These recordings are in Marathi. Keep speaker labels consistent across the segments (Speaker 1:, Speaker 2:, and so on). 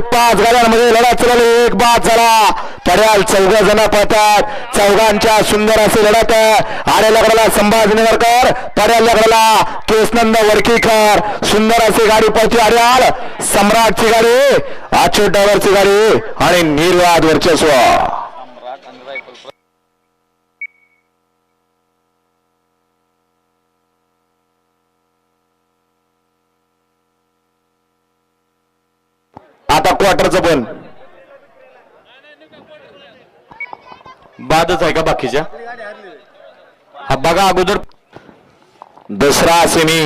Speaker 1: पाच गाड्यांमध्ये लढा चालली एक बाद झाला. पड्याल चौघ जण पळतात. चौघांच्या सुंदर असे लढत. आरे लगडाला संभाजीनगरकर पड्याल लगडाला केसनंद वडकीकर सुंदर अशी गाडी पळते आर्याल. सम्राटची गाडी अच्युत ड्रायव्हरची गाडी आणि निर्वाद वर्चस्व. आता क्वार्टरचं पण. बादच आहे का बाकीच्या? हा बघा अगोदर. दुसरा सेमी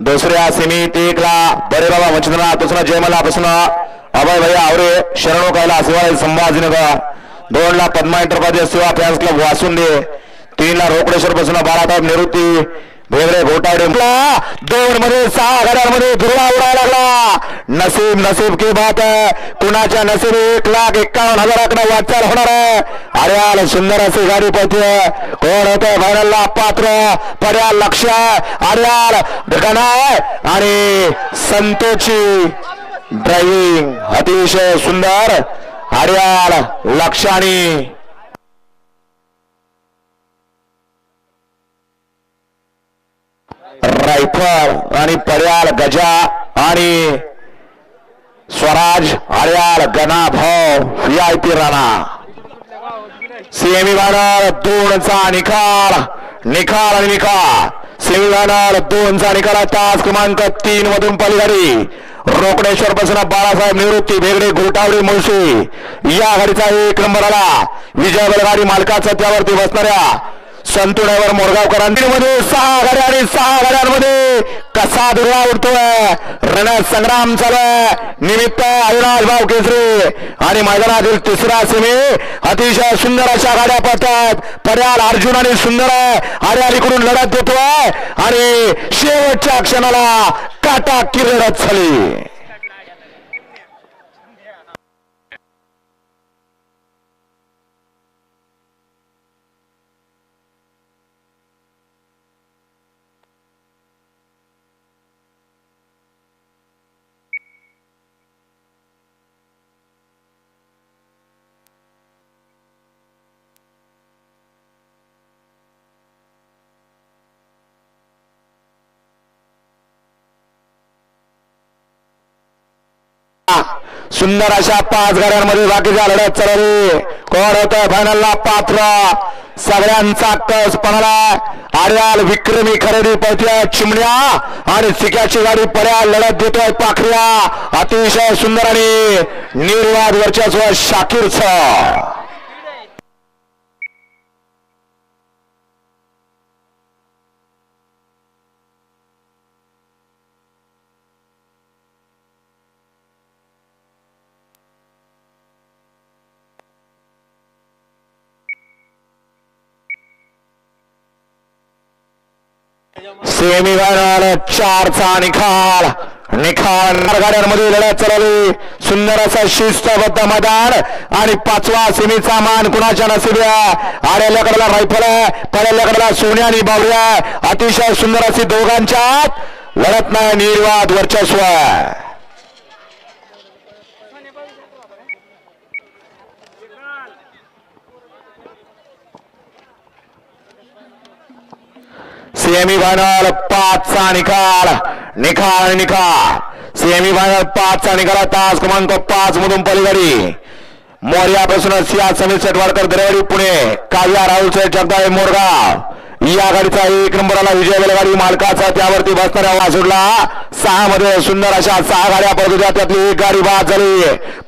Speaker 1: दुसऱ्या सेमी ते एकला. बरे बाबा वंचितना दुसरा जयमला पासून अभय भैया आवरे शरणो कायला शिवाय संभाजीनगर. दोनला Padma enterprises Seva fans club Vasunde. तीनला Rokdeshwar पासून बाळासाहेब निवृत्ती. भेगडे घोटावडे दोन मध्ये सहा घड्यामध्ये धुरळा उडायला लागला. नसीब नसीब की बात आहे. कुणाच्या नसीब एक लाख एक्कावन्न हजाराकडे वाटचाल होणार आहे. अरे आल सुंदर अशी गाडी पळते कोण होत? फायनलला पात्र. पर्या लक्ष आर्याल गणाय आणि संतोषी ड्रायव्हिंग अतिशय सुंदर. आर्याल लक्षाणी आणि रायफल आणि पर्याल गजा आणि स्वराज हरियाल गणा भाव व्ही आय पी राणा. दोनचा निकाल निकाल आणि निकाल सेमीफायनल दोनचा निकाल तास क्रमांक तीन मधून पलीकडे. रोकडेश्वर पासून बाळासाहेब निवृत्ती भेगडे घोटावडे मुळशी. या घडीचा एक नंबर आला. विजय बलगाडी मालकाचा त्यावरती बसणाऱ्या संतू ड्रायव्हर मोरगावकरांमध्ये सहा गाड्या आणि सहा गाड्यांमध्ये कसा दुर्गा उठतोय रण संग्राम चालू निमित्त अविनाश भाऊ केसरे. आणि मैदानातील तिसरा सेमी अतिशय सुंदर अशा गाड्या पडतात. पर्याल अर्जुन आणि सुंदर आहे. आर्यालीकडून लढत देतोय. आणि शेवटच्या क्षणाला काटा किरडत झाली. सुंदर अशा पाच गाड्यांमध्ये बाकीच्या लढत चालवली कोण होत? फायनलला पात्र. सगळ्यांचा कस पणाला आर्याल विक्रमी खरेदी पळतोय. चिमण्या आणि सिक्याची गाडी पड्या लढत देतोय पाखऱ्या. अतिशय सुंदर आणि निर्वाद वर्चस्व शाकीरचं. सेमीफायनल चारचा निकाल निकाल गाड्यांमध्ये लढत चालवली सुंदर असं शिस्तबद्ध मैदान आणि पाचवा सेमीचा मान कुणाच्या नसिबी आड्याल्याकडला रायफल आहे. पड्याल्याकडला सोन्या आणि बावड्या अतिशय सुंदर अशी दोघांच्या लढत नाही निर्वाद वर्चस्व सेमी फायनल पाचचा निकाल. निकाल आणि सेमी फायनल पाचचा निकाल तास क्रमांक पाच मधून पलीकडे. मोर्यापासूनच या समीर सेटवाडकर दरेवाडी पुणे. काव्या राहुल शेठ जगदाळे मोरगाव. या गाडीचा एक नंबरला विजय बैलगाडी. मालकाचा त्यावरती बसणाऱ्या वासुडला सहा मध्ये सुंदर अशा सहा गाड्या पडत होत्या त्यातली एक गाडी बाद झाली.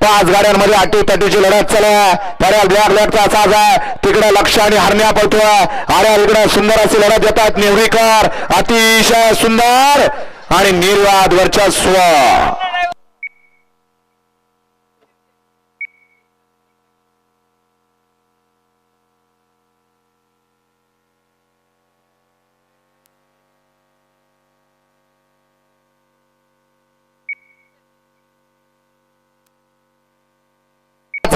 Speaker 1: पाच गाड्यांमध्ये अटी तटीची लढत चालू आहे. ब्लॅक ब्लॅकचा साज आहे. तिकडे लक्ष आणि हरण्या पळतोय. अरे इकडे सुंदर अशी लढत देतात नेवरीकर अतिशय सुंदर आणि निर्वाद वर्चस्व.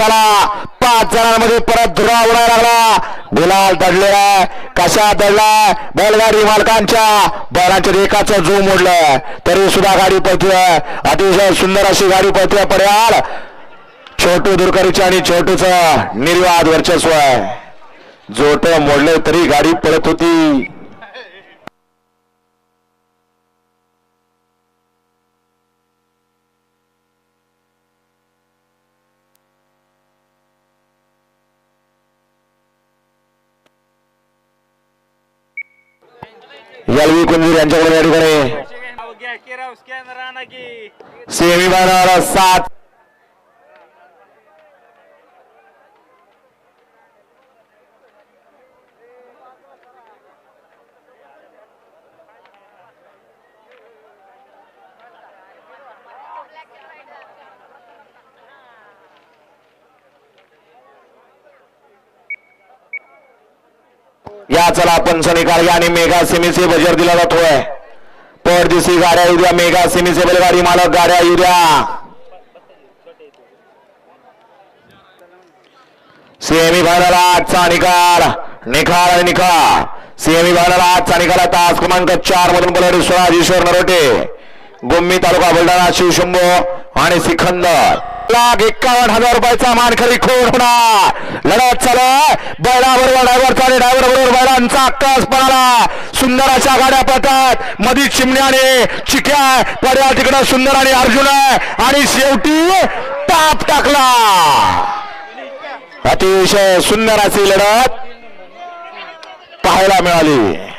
Speaker 1: झाला पाच जणांमध्ये परत धुरा उडायला लागला. गुलाल दडलेला कशा दडलाय बैलगाडी मालकांच्या. बैलांच्या एकाचं जो मोडलं तरी सुद्धा गाडी पळतोय. अतिशय सुंदर अशी गाडी पळतोय पर्याल छोटू दुरकरीची आणि छोटूच निर्वाद वर्चस्व आहे. जोट मोडले तरी गाडी पळत होती. यलवी कुंजीर यांच्याकडे या ठिकाणी सेमी फायनल सात या चला आपण शनिकार याने आणि मेगा सेमीचे बजेट दिला जातोय. परदेशी गाड्या येऊ द्या मेगा सेमीचे बैलगाडी मालक गाड्या येऊ द्या. सेमी फायनल आजचा निकाल निकाल आणि निकाल सेमी फायनल आजचा निकाल तास क्रमांक चार मधून बलवाडी स्वराज ईश्वर नरोटे. गोम्मी तालुका बुलढाणा शिवशंभो आणि सिखंदर लाख एकावन्न हजार रुपयाचा मानखरी खोड होणार. लढत चालू बैलाबरोबर ड्रायव्हरचा आणि ड्रायव्हर बरोबर बैलांचा अक्कास पणाला सुंदर अशा गाड्या पळतात. मधी चिमण्याने चिक्या पड्या तिकडं सुंदर आणि अर्जुन आणि शेवटी टाप टाकला. अतिशय सुंदर अशी लढत पाहायला मिळाली.